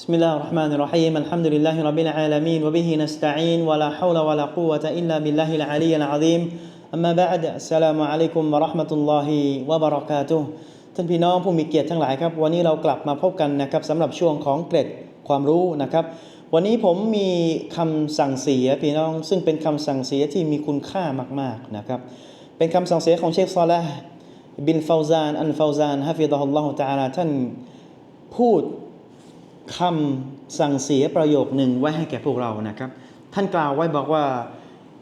بسم الله الرحمن الرحيم الحمد لله رب العالمين وبه نستعين ولا حول ولا قوة إلا بالله العلي العظيم أما بعد السلام عليكم ورحمة الله وبركاته ท่านพี่น้องผู้มีเกียรติทั้งหลายครับ วันนี้เรากลับมาพบกันนะครับสำหรับช่วงของเกร็ดความรู้นะครับ วันนี้ผมมีคำสั่งเสียพี่น้อง ซึ่งเป็นคำสั่งเสียที่มีคุณค่ามากๆนะครับ เป็นคำสั่งเสียของเชคซอลาห์บินฟาวซานอันฟาวซานฮะฟิดะฮุลลอฮุตะอาลาท่านพูด คำสั่งเสียประโยคหนึ่งไว้ให้แก่พวกเรานะครับ ท่านกล่าวไว้บอกว่า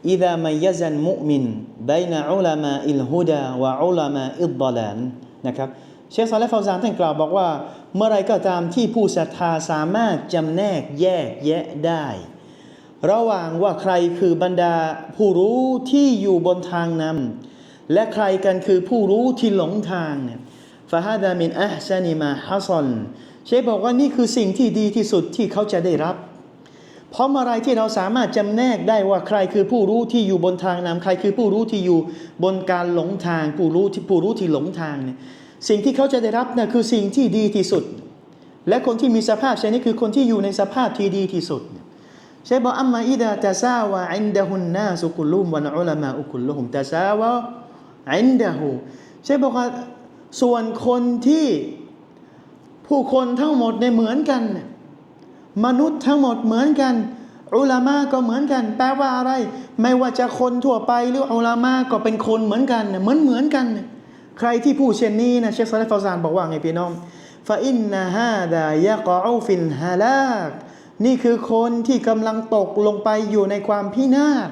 อิดามัยซันมุมินบนอุลามาอิลฮูดาวะอุลามาอิดดลานนะครับเชคซาเลฟาซานท่านกล่าวบอกว่า เมื่อไรก็ตามที่ผู้ศรัทธาสามารถจำแนกแยกแยะได้ ระหว่างว่าใครคือบรรดาผู้รู้ที่อยู่บนทางนำและใครกันคือผู้รู้ที่หลงทางเนี่ยฟาฮาดามินอัฮซนิมาฮัซอน เชฟบอกว่านี่คือสิ่งที่ดีที่สุดที่เขาจะได้รับ เพราะอะไรที่เราสามารถจำแนกได้ว่าใครคือผู้รู้ที่อยู่บนทางนำใครคือผู้รู้ที่อยู่บนการหลงทาง ผู้รู้ที่ผู้รู้ที่หลงทางเนี่ยสิ่งที่เขาจะได้รับนะคือสิ่งที่ดีที่สุด และคนที่มีสภาพเช่นนี้คือคนที่อยู่ในสภาพที่ดีที่สุดเชฟบอกอัมมาอิดะตะซาวะอินดะฮุนนาสุกุลุมวันอุลามะอุกุลุฮุมตะซาวะอินดะฮูเชฟบอกว่าส่วนคนที่ ผู้คนทั้งหมดในยเหมือนกัน มนุษย์ทั้งหมดเหมือนกัน อุลามะก็เหมือนกัน แปลว่าอะไร ไม่ว่าจะคนทั่วไปหรืออุลามะก็เป็นคนเหมือนกันเหมือนเหมือนกัน ใครที่พูดเช่นนี้นะเชคซาเลฟฟาซานบอกว่าไงพี่น้องฟาอินนาฮาดายะกออูฟินฮาลากนี่คือคนที่กำลังตกลงไปอยู่ในความพินาศ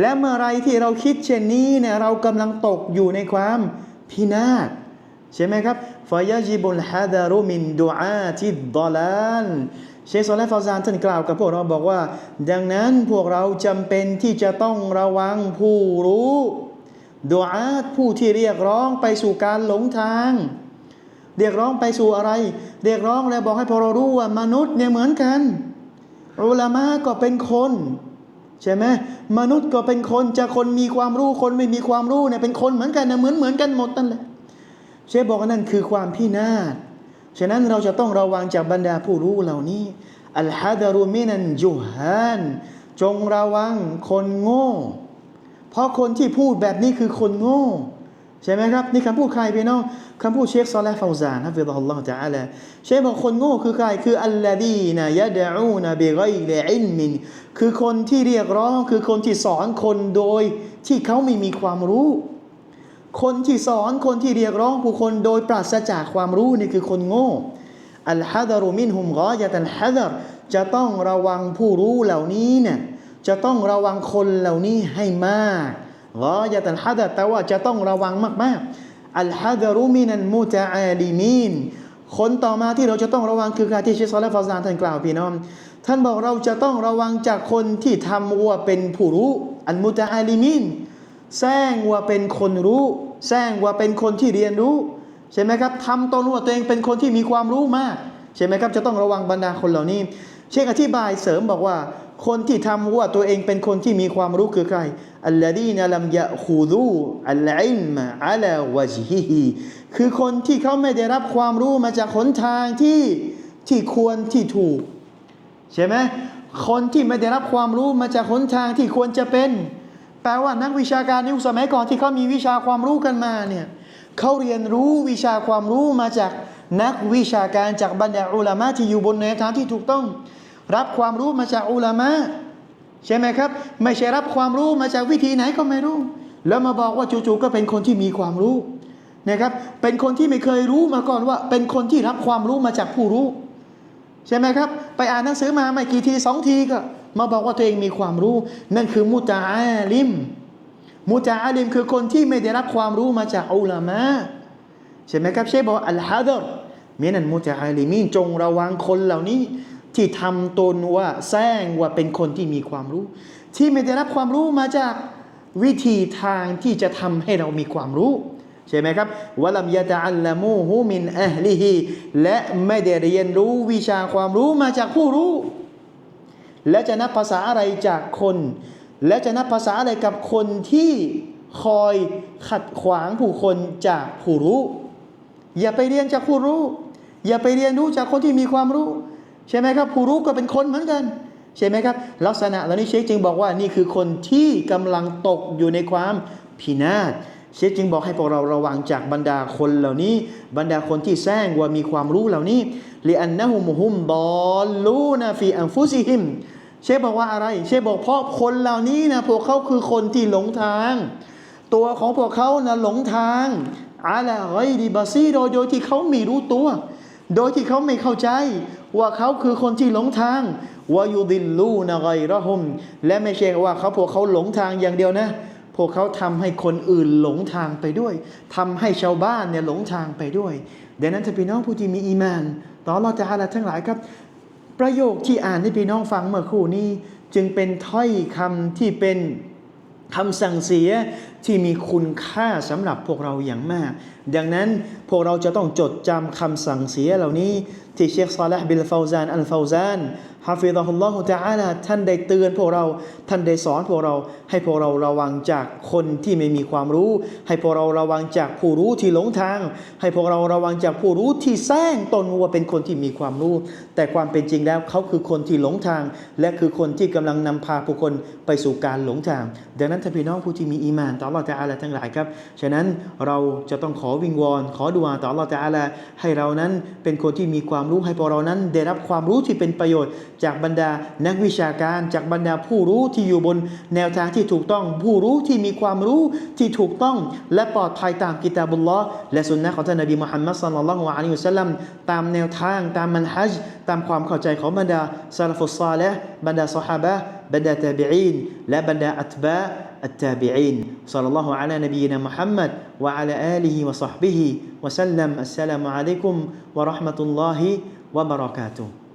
และเมื่อไรที่เราคิดเช่นนี้เนี่ยเรากำลังตกอยู่ในความพินาศ ใช่ไหมครับฟายาจิบุลฮะดารุมินดูอาติดดอลานเชคโซเลฟฟาวซานท่านกล่าวกับพวกเราบอกว่า ดังนั้นพวกเราจำเป็นที่จะต้องระวังผู้รู้ดูอาตผู้ที่เรียกร้องไปสู่การหลงทาง เรียกร้องไปสู่อะไร เรียกร้องแล้วบอกให้พวกเรารู้ว่ามนุษย์เนี่ยเหมือนกันอุลามะก็เป็นคนใช่ไหมมนุษย์ก็เป็นคนจะคนมีความรู้คนไม่มีความรู้เนี่ยเป็นคนเหมือนกันนะเหมือนเหมือนกันหมดนั่นแหละ เชฟบอกว่านั่นคือความพินาศฉะนั้นเราจะต้องระวังจากบรรดาผู้รู้เหล่านี้อัลฮัดารุมินันจุฮานจงระวังคนโง่ เพราะคนที่พูดแบบนี้คือคนโง่ ใช่ไหมครับ นี่คำพูดใครพี่น้องคำพูดเชคซอลและฟาวซานฮะฟิดะฮุลลอฮฺตะอาลาเชคบอกคนโง่คือใครคืออัลลดีนะยะดะอูนะบิไกรอิลมินคือคนที่เรียกร้องคือคนที่สอนคนโดยที่เขาไม่มีความรู้ คนที่สอนคนที่เรียกร้องผู้คนโดยปราศจากความรู้นี่คือคนโง่อัลฮัดารุมินฮุมกอยะตันฮัดารจะต้องระวังผู้รู้เหล่านี้เนี่ยจะต้องระวังคนเหล่านี้ให้มากกอยะตันฮัดารแต่ว่าจะต้องระวังมากๆอัลฮัดารุมินันมุตะอาลิมีนคนต่อมาที่เราจะต้องระวังคือการที่เชคซอลและฟาซานท่านกล่าวพี่น้อง ท่านบอกเราจะต้องระวังจากคนที่ทำว่าเป็นผู้รู้อันมุตะอาลิมิน แซงว่าเป็นคนรู้ แซงว่าเป็นคนที่เรียนรู้ใช่ไหมครับทำตนว่าตัวเองเป็นคนที่มีความรู้มากใช่ไหมครับจะต้องระวังบรรดาคนเหล่านี้ เชคอธิบายเสริมบอกว่า คนที่ทำว่าตัวเองเป็นคนที่มีความรู้คือใครอัลลดีนลัมยะคูดูอัลอิลมะอัลวะจฮิฮีคือคนที่เขาไม่ได้รับความรู้มาจากหนทางที่ที่ควรที่ถูก ใช่ไหมคนที่ไม่ได้รับความรู้มาจากหนทางที่ควรจะเป็น แปลว่านักวิชาการในยุคสมัยก่อนที่เขามีวิชาความรู้กันมาเนี่ยเขาเรียนรู้วิชาความรู้มาจากนักวิชาการจากบรรดาอุลามะที่อยู่บนแนวทางที่ถูกต้อง รับความรู้มาจากอุลามะใช่ไหมครับ ไม่ใช่รับความรู้มาจากวิธีไหนก็ไม่รู้ แล้วมาบอกว่าจู่ๆก็เป็นคนที่มีความรู้นะครับ เป็นคนที่ไม่เคยรู้มาก่อนว่า เป็นคนที่รับความรู้มาจากผู้รู้ ใช่ไหมครับ ไปอ่านหนังสือมาไม่กี่ทีสองทีก็ มาบอกว่าตัวเองมีความรู้ นั่นคือมุตาอาลิม มุตาอาลิมคือคนที่ไม่ได้รับความรู้มาจากอุลามะใช่ไหมครับเชฟบอกอัลฮัดรมีนันมุตาอาลิมีนจงระวังคนเหล่านี้ ที่ทำตนว่าแซงว่าเป็นคนที่มีความรู้ ที่ไม่ได้รับความรู้มาจากวิธีทางที่จะทำให้เรามีความรู้ ใช่ไหมครับวะลัมยะตะอัลลมูฮูมินอัลลิฮิและไม่ได้เรียนรู้วิชาความรู้มาจากผู้รู้ และจะนับภาษาอะไรจากคน และจะนับภาษาอะไรกับคนที่คอยขัดขวางผู้คนจากผู้รู้ อย่าไปเรียนจากผู้รู้ อย่าไปเรียนรู้จากคนที่มีความรู้ ใช่ไหมครับ ผู้รู้ก็เป็นคนเหมือนกัน ใช่ไหมครับ ลักษณะเหล่านี้เชคจึงบอกว่านี่คือคนที่กำลังตกอยู่ในความพินาศ เชคจึงบอกให้พวกเราระวังจากบรรดาคนเหล่านี้ บรรดาคนที่แซงว่ามีความรู้เหล่านี้ลิอันนะฮุมฮุมดอลลูนาฟีอันฟุซิฮิมเชฟบอกว่าอะไร เชฟบอกเพราะคนเหล่านี้นะพวกเขาคือคนที่หลงทาง ตัวของพวกเขานะหลงทางอาลาไรดีบาซีโดยโดยที่เขาไม่รู้ตัว โดยที่เขาไม่เข้าใจ ว่าเขาคือคนที่หลงทางวายุดิลลูนะไกระฮุมและไม่ใช่ว่าเขาพวกเขาหลงทางอย่างเดียวนะ พวกเขาทำให้คนอื่นหลงทางไปด้วยทำให้ชาวบ้านเนี่ยหลงทางไปด้วยดังนั้นถ้าพี่น้องผู้ที่มีอีมานต่อเราจะอาลาทั้งหลายครับ ประโยคที่อ่านให้พี่น้องฟังเมื่อครู่นี้จึงเป็นถ้อยคำที่เป็นคำสั่งเสียที่มีคุณค่าสำหรับพวกเราอย่างมาก ดังนั้นพวกเราจะต้องจดจำคำสั่งเสียเหล่านี้ที่เชคซาลห์บิลฟาวซานอัลฟาวซาน ฮาฟิดะฮุลลอฮุตะอาลาท่านได้เตือนพวกเราท่านได้สอนพวกเรา ให้พวกเราระวังจากคนที่ไม่มีความรู้ ให้พวกเราระวังจากผู้รู้ที่หลงทาง ให้พวกเราระวังจากผู้รู้ที่แซงตนว่าเป็นคนที่มีความรู้ แต่ความเป็นจริงแล้วเขาคือคนที่หลงทาง และคือคนที่กำลังนำพาผู้คนไปสู่การหลงทาง ดังนั้นท่านพี่น้องผู้ที่มีอีมานต่ออัลลอฮฺตะอาลาทั้งหลายครับฉะนั้นเราจะต้องขอวิงวอน ขอดุอาต่ออัลลอฮฺตะอาลาให้เรานั้นเป็นคนที่มีความรู้ให้พวกเรานั้น ได้รับความรู้ที่เป็นประโยชน์จากบรรดานักวิชาการจากบรรดาผู้รู้ที่อยู่บนแนวทางที่ถูกต้อง ผู้รู้ที่มีความรู้ที่ถูกต้องและปลอดภัยตามกิตาบุลลอและสุนนะของท่านนบีมุฮัมมัดสัลลัลลอฮุอะลัยฮิวสัลลัมตามแนวทางตามมันฮัจตามความเข้าใจของบรรดาซาลฟุสซาละบรรดาสหายบรรดาตาบิอินและบรรดาอัตบะอัตตาบิอินสัลลัลลอฮุอะลัยนบีนะมุฮัมมัดวะอะลาอาลิฮิวะซอฮบิฮิวะสัลลัมอัสสลามุอะลัยกุมวะเราะห์มะตุลลอฮิวะบะเราะกาตุฮ์